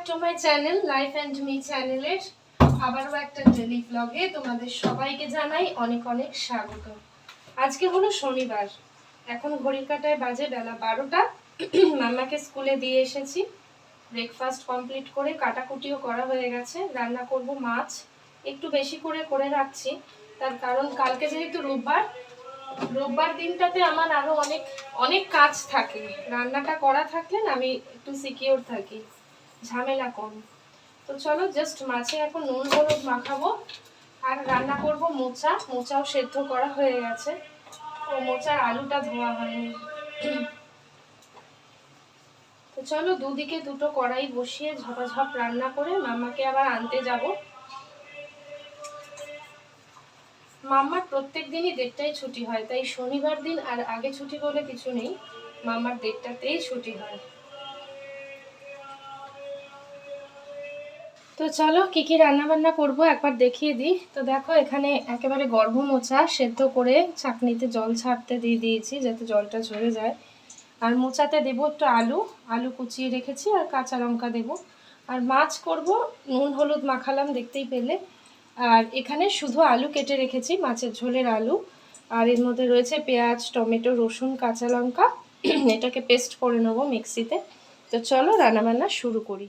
Back channel life and me চ্যানেলের আবারও একটা তোমাদের সবাইকে জানাই অনেক অনেক স্বাগত। আজকে হলো শনিবার। এখন কাটায় বাজে বেলা বারোটা। স্কুলে দিয়ে এসেছি। ব্রেকফাস্ট কমপ্লিট করে কাটাকুটিও করা হয়ে গেছে। রান্না করব মাছ। একটু বেশি করে করে রাখছি। তার কারণ কালকে যেহেতু রোববার রোববার দিনটাতে আমার আরও অনেক অনেক কাজ থাকে। রান্নাটা করা থাকলে আমি একটু সিকিওর থাকি। ঝামেলা কম। তো চলো জাস্ট মাছে এখন নুন, হলুদ মাখাবো। আর রান্না করব মোচা। মোচাও সেদ্ধ করা হয়ে গেছে। ও মোচার আলুটা ধোয়া হয়নি। তো চলো দুদিকে দুটো কড়াই বসিয়ে ঝপাঝপ রান্না করে মাম্মাকে আবার আনতে যাব। মাম্মার প্রত্যেক দিনই দেড়টায় ছুটি হয়, তাই শনিবার দিন আর আগে ছুটি বলে কিছু নেই। মাম্মার দেড়টাতেই ছুটি হয়। তো চলো কি কি রান্না বান্না করব একবার দেখিয়ে দিই। তো দেখো, এখানে একেবারে গর্ভ মোচা সেদ্ধ করে চাকনিতে জল ছাড়তে দিয়ে দিয়েছি যাতে জলটা ঝরে যায়। আর মোচাতে দেবো একটু আলু আলু কুচিয়ে রেখেছি আর কাঁচা লঙ্কা দেবো। আর মাছ করব, নুন, হলুদ মাখালাম দেখতেই পেলে। আর এখানে শুধু আলু কেটে রেখেছি, মাছের ঝোলের আলু। আর এর মধ্যে রয়েছে পেঁয়াজ, টমেটো, রসুন, কাঁচা লঙ্কা। এটাকে পেস্ট করে নেব মিক্সিতে। তো চলো রান্নাবান্না শুরু করি।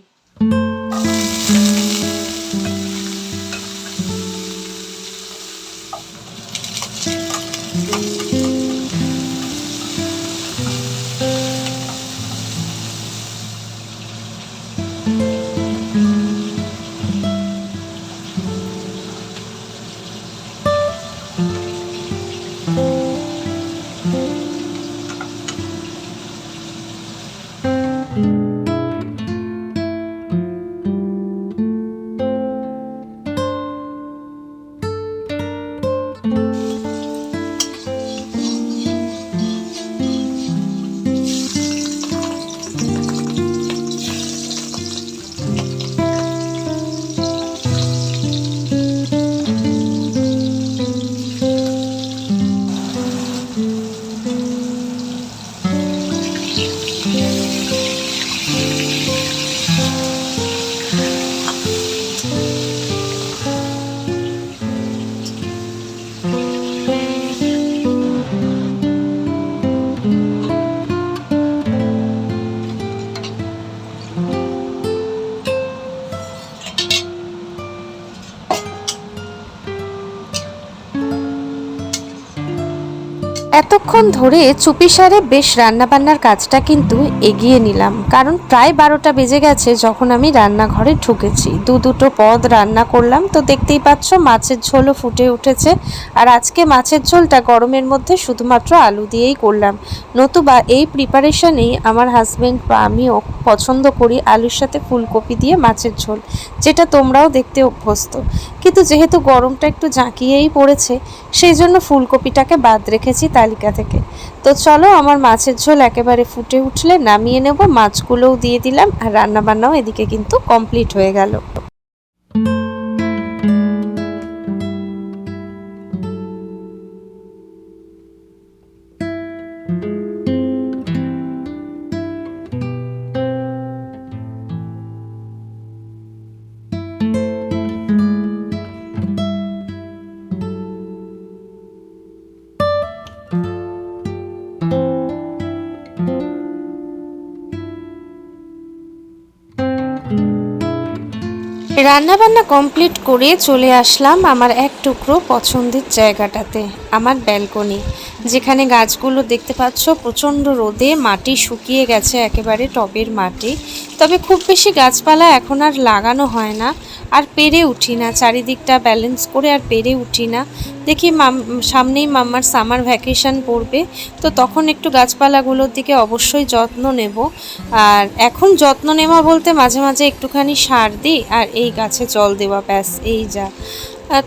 এতক্ষণ ধরে চুপিসারে বেশ রান্নাবান্নার কাজটা কিন্তু এগিয়ে নিলাম। কারণ প্রায় বারোটা বেজে গেছে যখন আমি রান্নাঘরে ঢুকেছি। দু দুটো পদ রান্না করলাম তো দেখতেই পাচ্ছ মাছের ঝোলও ফুটে উঠেছে। আর আজকে মাছের ঝোলটা গরমের মধ্যে শুধুমাত্র আলু দিয়েই করলাম। নতুবা এই প্রিপারেশনেই আমার হাজব্যান্ড বা আমিও পছন্দ করি আলুর সাথে ফুলকপি দিয়ে মাছের ঝোল, যেটা তোমরাও দেখতে অভ্যস্ত। কিন্তু যেহেতু গরমটা একটু জাঁকিয়েই পড়েছে, সেই জন্য ফুলকপিটাকে বাদ রেখেছি তালিকা থেকে। তো চলো, আমার মাছের ঝোল একেবারে ফুটে উঠলে নামিয়ে নেব। মাছগুলোও দিয়ে দিলাম আর রান্নাবান্নাও এদিকে কিন্তু কমপ্লিট হয়ে গেল। রান্নাবান্না কমপ্লিট করে চলে আসলাম আমার এক টুকরো পছন্দের জায়গাটাতে, আমার ব্যালকনি। যেখানে গাছগুলো দেখতে পাচ্ছ, প্রচণ্ড রোদে মাটি শুকিয়ে গেছে একেবারে টবের মাটি। তবে খুব বেশি গাছপালা এখন আর লাগানো হয় না। আর পেরে উঠি না, চারিদিকটা ব্যালেন্স করে আর পেরে উঠি না। দেখি মাম, সামনেই মাম্মার সামার ভ্যাকেশন পড়বে, তো তখন একটু গাছপালাগুলোর দিকে অবশ্যই যত্ন নেব। আর এখন যত্ন নেওয়া বলতে মাঝে মাঝে একটুখানি সার দিই, আর এই গাছে জল দেওয়া, ব্যাস, এই যা।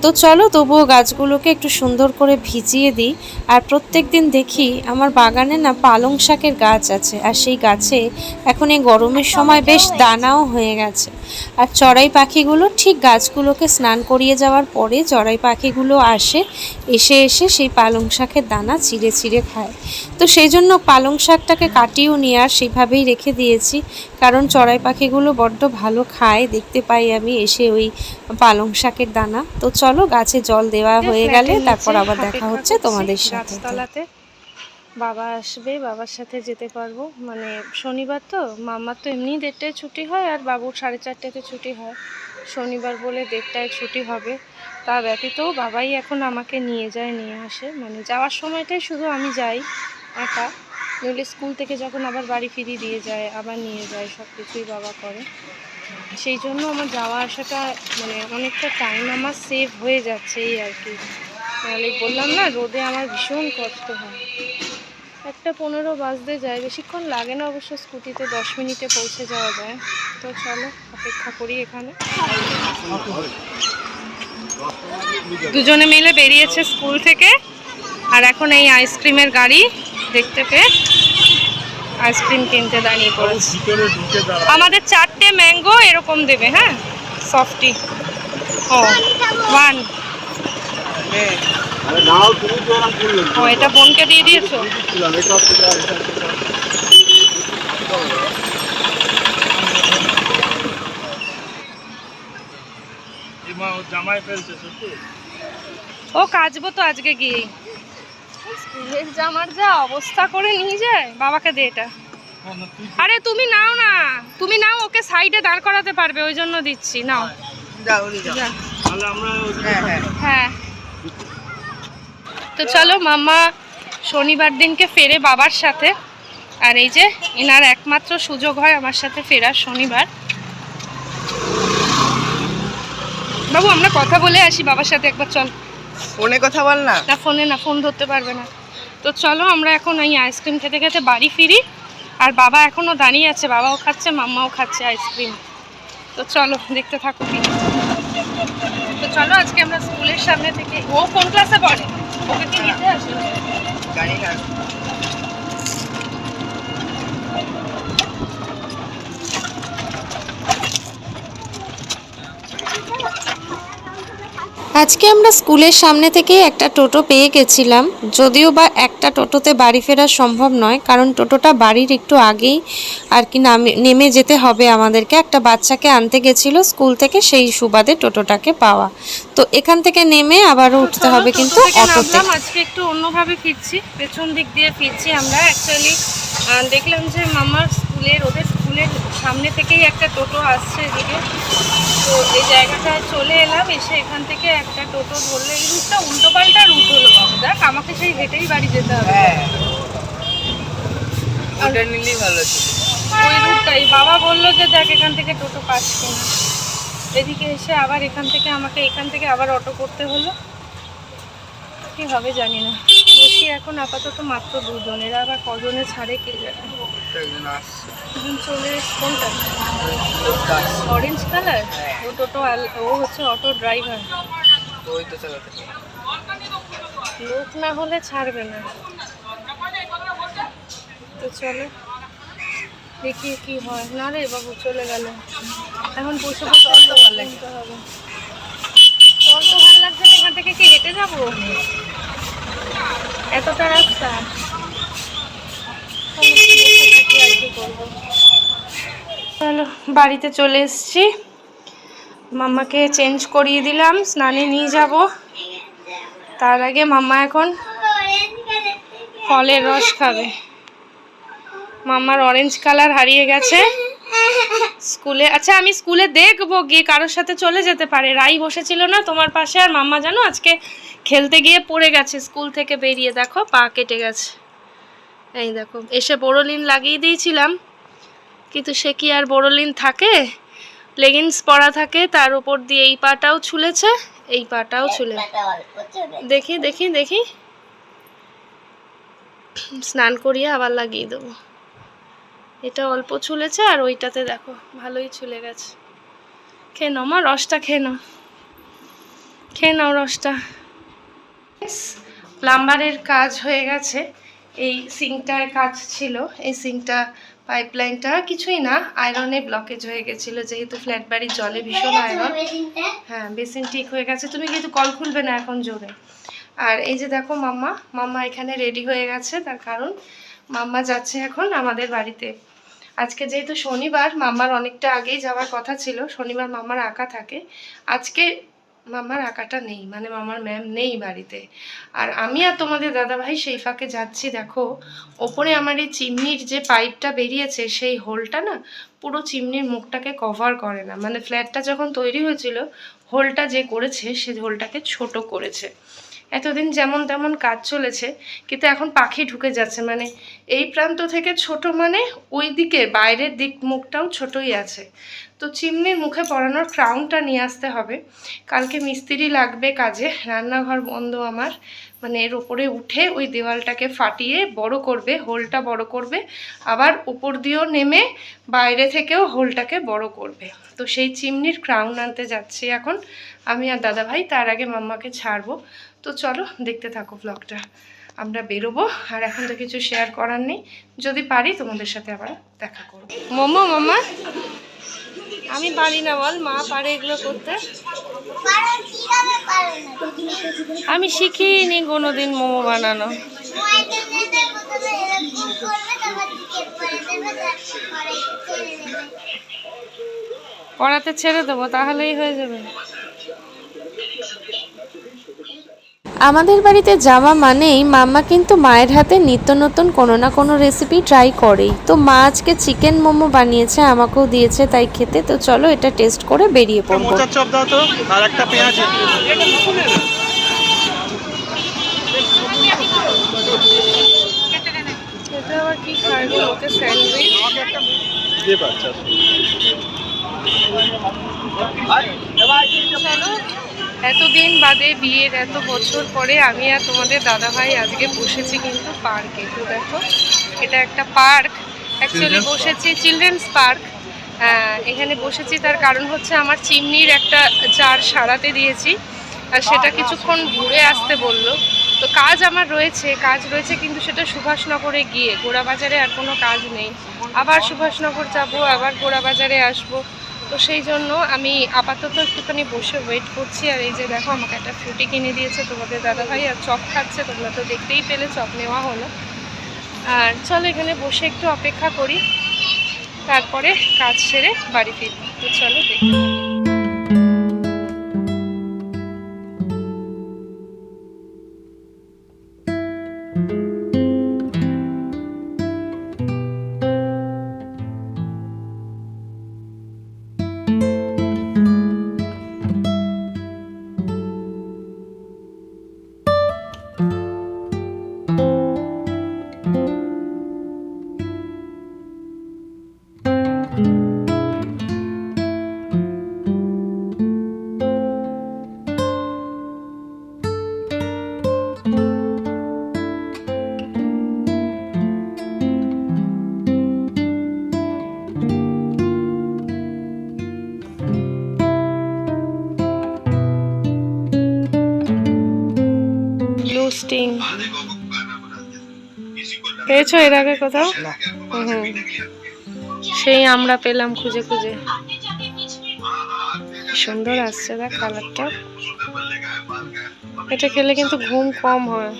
তো চলো তবুও গাছগুলোকে একটু সুন্দর করে ভিজিয়ে দিই, আর প্রত্যেক দিন দেখি আমার বাগানে না পালং শাকের গাছ আছে, আর সেই গাছে এখন এই গরমের সময় বেশ দানাও হয়ে গেছে। আর চড়াই পাখিগুলো ঠিক গাছগুলোকে স্নান করিয়ে যাওয়ার পরে চড়াই পাখিগুলো আসে এসে এসে সেই পালং শাকের দানা চিড়ে চিড়ে খায়। তো সেই জন্য পালং শাকটাকে কাটিয়েও নিয়ে আর সেইভাবেই রেখে দিয়েছি কারণ চড়াই পাখিগুলো বড্ড ভালো খায় দেখতে পাই আমি এসে ওই পালং শাকের দানা। তো চলো গাছে জল দেওয়া হয়ে গেলে তারপর আবার দেখা হচ্ছে তোমাদের সাথে। বাবা আসবে, বাবার সাথে যেতে পারব। মানে শনিবার তো, মামার তো এমনি দেড়টায় ছুটি হয় আর বাবুর সাড়ে চারটেতে ছুটি হয়। শনিবার বলে দেড়টায় ছুটি হবে। তা ব্যতীত বাবাই এখন আমাকে নিয়ে যায়, নিয়ে আসে। মানে যাওয়ার সময়টাই শুধু আমি যাই একা। নইলে স্কুল থেকে যখন আবার বাড়ি ফিরিয়ে দিয়ে যায়, আবার নিয়ে যায় সব কিছুই বাবা করে। সেই জন্য আমার যাওয়া আসাটা মানে অনেকটা টাইম আমার সেভ হয়ে যাচ্ছে এই আর কি। নাহলে বললাম না, রোদে আমার ভীষণ কষ্ট হয়। একটা পনেরো বাজতে যায়। বেশিক্ষণ লাগে না অবশ্য স্কুটিতে, দশ মিনিটে পৌঁছে যাওয়া যায়। তো চলো, অপেক্ষা করি এখানে। দুজনে মিলে বেরিয়েছে স্কুল থেকে, আর এখন এই আইসক্রিমের গাড়ি দেখতে পেয়ে আইসক্রিম কিনতে দাঁড়িয়ে পড়েছে। আমাদের চারটে ম্যাঙ্গো এরকম দেবে হ্যাঁ? সফটি ও ওয়ান ও এটা বোনকে দিয়ে দিয়েছ? ও কাচবো তো আজকে গিয়ে স্কুলের জামার যা অবস্থা করে নিয়ে যায় বাবাকে দে এটা। হ্যাঁ, আরে তুমি নাও না। তুমি নাও ওকে সাইডে দাঁড় করাতে পারবে ওই জন্য দিচ্ছি নাও। যা। তাহলে হ্যাঁ। তো চলো মাম্মা শনিবার দিনকে ফেরে বাবার সাথে। আর এই যে এনার একমাত্র সুযোগ হয় আমার সাথে ফেরার শনিবার। বাবু আমরা কথা বলে আসি বাবার সাথে একবার চল। ফোনে কথা বল না। না ফোনে না ফোন ধরতে পারবে না। তো চলো আমরা এখন এই আইসক্রিম খেতে খেতে বাড়ি ফিরি। আর বাবা এখনও দাঁড়িয়ে আছে বাবাও খাচ্ছে মাম্মাও খাচ্ছে আইসক্রিম। তো চলো দেখতে থাকো। তো চলো আজকে আমরা স্কুলের সামনে থেকে ও কোন ক্লাসে পড়ে? ওকে কি নিতে আসলো জানি না আজকে আমরা স্কুলের সামনে থেকে একটা টোটো পেয়ে গেছিলাম। যদিও বা একটা টোটোতে বাড়ি ফেরা সম্ভব নয় কারণ টোটোটা বাড়ির একটু আগেই আর কি নামে যেতে হবে আমাদেরকে। একটা বাচ্চাকে আনতে গেছিল স্কুল থেকে সেই সুবাদে টোটোটাকে পাওয়া। তো এখান থেকে নেমে আবারও উঠতে হবে কিন্তু অটোতে। আজকে একটু অন্যভাবে ফিরছি পেছন দিক দিয়ে ফিরছি আমরা। অ্যাকচুয়ালি দেখলাম যে মামার স্কুলের ওদের স্কুলের সামনে থেকেই একটা টোটো আসছে এদিকে। তো এই জায়গাটায় চলে এলাম এসে এখান থেকে একটা টোটো ধরলে। এই রুটটা উল্টো পাল্টা রুট হলো বাবু। দেখ আমাকে সেই হেঁটেই বাড়ি যেতে হবে। হ্যাঁ। ওটা নিলেই ভালো ছিল। ওই রুটটাই। বাবা বলল যে দেখ এখান থেকে টোটো পাস কিনা। এদিকে এসে আবার এখান থেকে আমাকে এখান থেকে আবার অটো করতে হলো। কি হবে জানি না। বসি এখন আপাতত মাত্র দুজন এরা আবার কজনে ছাড়ে কে জানে। একজন আসছে দুজন চলে কোনটা? Orange colour. ও টোটো ও হচ্ছে অটো ড্রাইভার ওই তো চালাতে। লোক না হলে ছাড়বে না। তো চলো দেখি কি হয়। না রে বাবু চলে গেল। এখন বসে বসে অল্প ভালো চল তো ভালো লাগছে না এখান থেকে কি হেঁটে যাব? এতটা রাস্তা। চলো, বাড়িতে চলে এসছি। মাম্মাকে চেঞ্জ করিয়ে দিলাম স্নানে নিয়ে যাব। তার আগে মাম্মা এখন ফলের রস খাবে। মাম্মার অরেঞ্জ কালার হারিয়ে গেছে। স্কুলে আচ্ছা আমি স্কুলে দেখব গিয়ে কারোর সাথে চলে যেতে পারে। রাই বসেছিল না তোমার পাশে আর মাম্মা জানো আজকে খেলতে গিয়ে পড়ে গেছে। স্কুল থেকে বেরিয়ে দেখো পা কেটে গেছে। এই দেখো, এসে বোরোলিন লাগিয়ে দিয়েছিলাম, কিন্তু সে কি আর বোরোলিন থাকে? লেগিংস পরা থাকে, তার উপর দিয়ে এই পাটাও ছুলেছে, এই পাটাও ছুলে। দেখি দেখি দেখি। স্নান করিয়ে আবার লাগিয়ে দেবো। এটা অল্প ছুলেছে আর ওইটাতে দেখো, ভালোই ছুলে গেছে। খেয়ে নাও মা, রসটা খেয়ে নাও। খেয়ে নাও রসটা। প্লাম্বারের কাজ হয়ে গেছে। এই সিঙ্কটায় কাজ ছিল এই সিঙ্কটা পাইপলাইনটা কিছুই না আয়রনে ব্লকেজ হয়ে গেছিল যেহেতু ফ্ল্যাট বাড়ির জলে ভীষণ আয়রন। হ্যাঁ বেসিন ঠিক হয়ে গেছে তুমি কিন্তু কল খুলবে না এখন জোরে। আর এই যে দেখো মাম্মা মাম্মা এখানে রেডি হয়ে গেছে তার কারণ মাম্মা যাচ্ছে এখন আমাদের বাড়িতে। আজকে যেহেতু শনিবার মাম্মার অনেকটা আগেই যাওয়ার কথা ছিল শনিবার মাম্মার আঁকা থাকে। আজকে মামার আঁকাটা নেই মানে মামার ম্যাম নেই বাড়িতে। আর আমি আর তোমাদের দাদাভাই সেই ফাঁকে যাচ্ছি, দেখো। ওপরে আমার এই চিমনির যে পাইপটা বেরিয়েছে, সেই হোলটা না পুরো চিমনির মুখটাকে কভার করে না। মানে ফ্ল্যাটটা যখন তৈরি হয়েছিল, হোলটা যে করেছে, সে হোলটাকে ছোট করেছে। এতদিন যেমন তেমন কাজ চলেছে, কিন্তু এখন পাখি ঢুকে যাচ্ছে। মানে এই প্রান্ত থেকে ছোট মানে ওই দিকে বাইরের দিক মুখটাও ছোটই আছে। তো চিমনির মুখে পরানোর ক্রাউনটা নিয়ে আসতে হবে। কালকে মিস্ত্রি লাগবে কাজে, রান্নাঘর বন্ধ আমার। মানে এর ওপরে উঠে ওই দেওয়ালটাকে ফাটিয়ে বড় করবে, হোলটা বড় করবে। আবার উপর দিয়েও নেমে বাইরে থেকেও হোলটাকে বড় করবে। তো সেই চিমনির ক্রাউন আনতে যাচ্ছি এখন। আমি আর দাদা ভাই তার আগে মাম্মাকে ছাড়বো। তো চলো দেখতে থাকো ব্লগটা আমরা বেরোবো, আর এখন তো কিছু শেয়ার করার নেই। যদি পারি তোমাদের সাথে আবার দেখা করব। মোমো, মামা, আমি পারি না বল, মা পারে এগুলো করতে। আমি শিখিনি কোনোদিন মোমো বানানো। কড়াতে ছেড়ে দেবো, তাহলেই হয়ে যাবে। আমাদের বাড়িতে যাওয়া মানেই মাম্মা কিন্তু মায়ের হাতে নিত্য নতুন কোনো না কোনো রেসিপি ট্রাই করেই। তো মা আজকে চিকেন মোমো বানিয়েছে আমাকেও দিয়েছে তাই খেতে। তো চলো এটা টেস্ট করে বেরিয়ে পড়ব। চপ দাও তো আর একটা পেঁয়াজ স্যান্ডউইচ। এতদিন বাদে বিয়ের এত বছর পরে আমি আর তোমাদের দাদাভাই আজকে বসেছি কিন্তু পার্কে। তো দেখো এটা একটা পার্ক। অ্যাকচুয়ালি বসেছি চিলড্রেন্স পার্ক এখানে বসেছি তার কারণ হচ্ছে আমার চিমনির একটা চার সারাতে দিয়েছি। আর সেটা কিছুক্ষণ ঘুরে আসতে বলল। তো কাজ আমার রয়েছে কাজ রয়েছে কিন্তু সেটা সুভাষনগরে গিয়ে। গোড়াবাজারে আর কোনো কাজ নেই। আবার সুভাষনগর যাব আবার গোড়াবাজারে আসব। তো সেই জন্য আমি আপাতত একটুখানি বসে ওয়েট করছি। আর এই যে দেখো, আমাকে একটা ফ্রুটি কিনে দিয়েছে তোমাদের দাদাভাই, আর চপ খাচ্ছে, তোমরা তো দেখতেই পেলে, চপ নেওয়া হলো। আর চলো এখানে বসে একটু অপেক্ষা করি, তারপরে কাজ সেরে বাড়ি ফিরব। তো চলো, দেখতে ব্লু স্টিং পেয়েছ এর আগে কোথাও? হুম। সেই আমরা পেলাম খুঁজে খুঁজে। সুন্দর আসছে দেখ কালারটা এটা খেলে কিন্তু ঘুম কম হয়।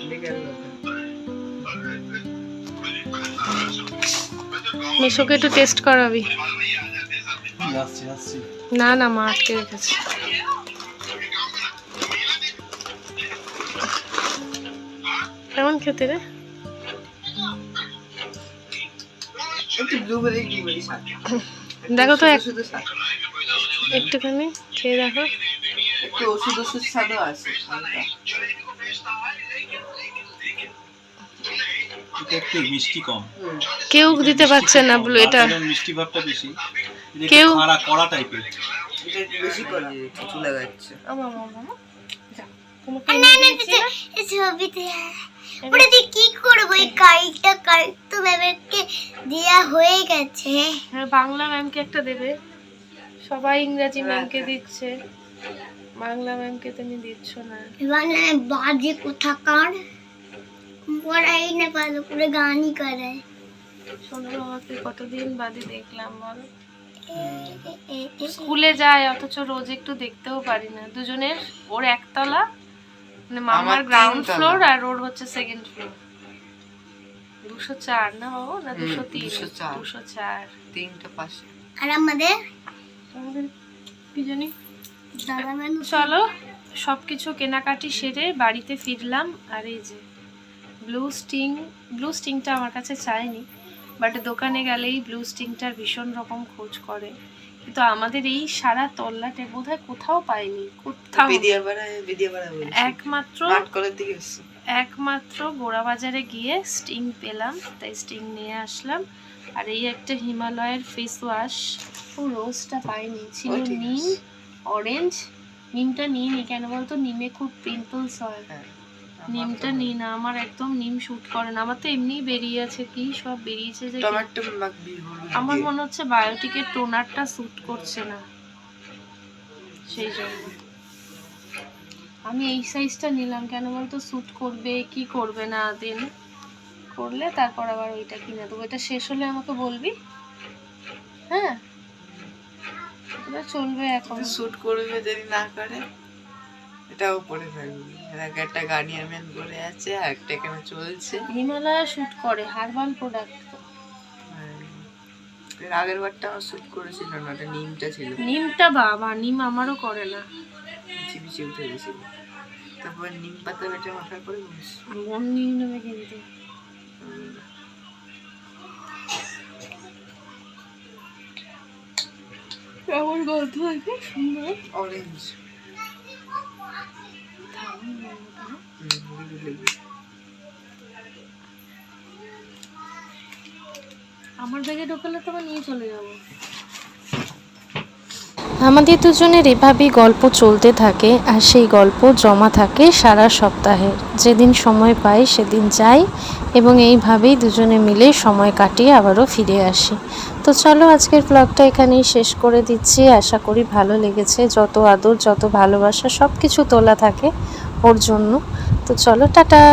মিশোকে একটু টেস্ট করাবি। না না মা আটকে রেখেছে। কেমন খেতে রে? দেখো তো এক শুধু স্বাদ একটুখানি খেয়ে দেখো। একটু ওষুধ ওষুধ স্বাদও আছে একটু মিষ্টি কম। কেউ দিতে পারছে না ব্লু এটা মিষ্টি ভাবটা বেশি। কেউ- খাড়া কড়া টাইপের এটা বেশি করে কিছু লাগাচ্ছে। আমার মামা তোমাকে? ছবিতে ওটা দিয়ে কি করব? এই কাইটা কাল তো ম্যামকে দেয়া হয়ে গেছে। হ্যাঁ বাংলা ম্যামকে একটা দেবে। সবাই ইংরাজি ম্যামকে দিচ্ছে। বাংলা ম্যামকে তুমি দিচ্ছ না। মানে বাজে কোথাকার। পড়াই না ভালো করে গানই করে। সোনা বাবাকে কতদিন বাদে দেখলাম বল। স্কুলে যায় অথচ রোজ একটু দেখতেও পারি না। দুজনের ওর একতলা মানে মামার গ্রাউন্ড ফ্লোর আর ওর হচ্ছে সেকেন্ড ফ্লোর দুশো চার না বাবু? না দুশো তিন। 204 দুশো চার। তিনটা পাশে। আর আমাদের? আমাদের কি জানি? চলো সব কিছু কেনাকাটি সেরে বাড়িতে ফিরলাম। আর এই যে ব্লু স্টিং ব্লু স্টিংটা আমার কাছে চাইনি বাট দোকানে গেলেই ব্লু স্টিংটার ভীষণ রকম খোঁজ করে। কিন্তু আমাদের এই সারা তল্লাটে বোধহয় কোথাও পাইনি কোথাও। একমাত্র একমাত্র গোড়া বাজারে গিয়ে স্টিং পেলাম তাই স্টিং নিয়ে আসলাম। আর এই একটা হিমালয়ের ফেস ওয়াশ ও রোজটা পাইনি। ছিল নিম অরেঞ্জ নিমটা নিইনি কেন বলতো? নিমে খুব পিম্পলস হয়। হ্যাঁ। নিমটা নিই না আমার একদম নিম শুট করে না আমার তো এমনিই বেরিয়ে আছে কি সব বেরিয়েছে যে টমেটো মাখবি আমার মনে হচ্ছে বায়োটিকের টোনারটা স্যুট করছে না সেই জন্য। আমি এই সাইজটা নিলাম কেন বলতো স্যুট করবে কি করবে না দিন? করলে তারপর আবার ওইটা কিনে দেবো এটা শেষ হলে আমাকে বলবি? হ্যাঁ? এটা চলবে এখন। শুট করবে যদি না করে। এটাও পরে থাকবে এর আগে একটা গার্নিয়ার ম্যান পরে আছে আর একটা এখানে চলছে। হিমালয়া শুট করে হার্বাল প্রোডাক্টের আগের বারটা আমার শুট করেছিল না ওটা নিমটা ছিল। নিমটা বাবা নিম আমারও করে না। পিছিয়ে পিছিয়ে উঠে গেছিল। তারপর নিম পাতা বেটে মাথার করে মন নিয়ে নেবে কিন্তু? কেমন গন্ধ আছে সুন্দর। অরেঞ্জ আমার ব্যাগে ঢোকালে নিয়ে চলে যাব। আমাদের দুজনের এভাবেই গল্প চলতে থাকে, আর সেই গল্প জমা থাকে সারা সপ্তাহে। যেদিন সময় পাই সেদিন যাই, এবং এইভাবেই দুজনে মিলে সময় কাটিয়ে আবারও ফিরে আসি। তো চলো, আজকের ব্লগটা এখানেই শেষ করে দিচ্ছি। আশা করি ভালো লেগেছে। যত আদর, যত ভালোবাসা সব কিছু তোলা থাকে। ওর জন্য। তো চলো টাটা।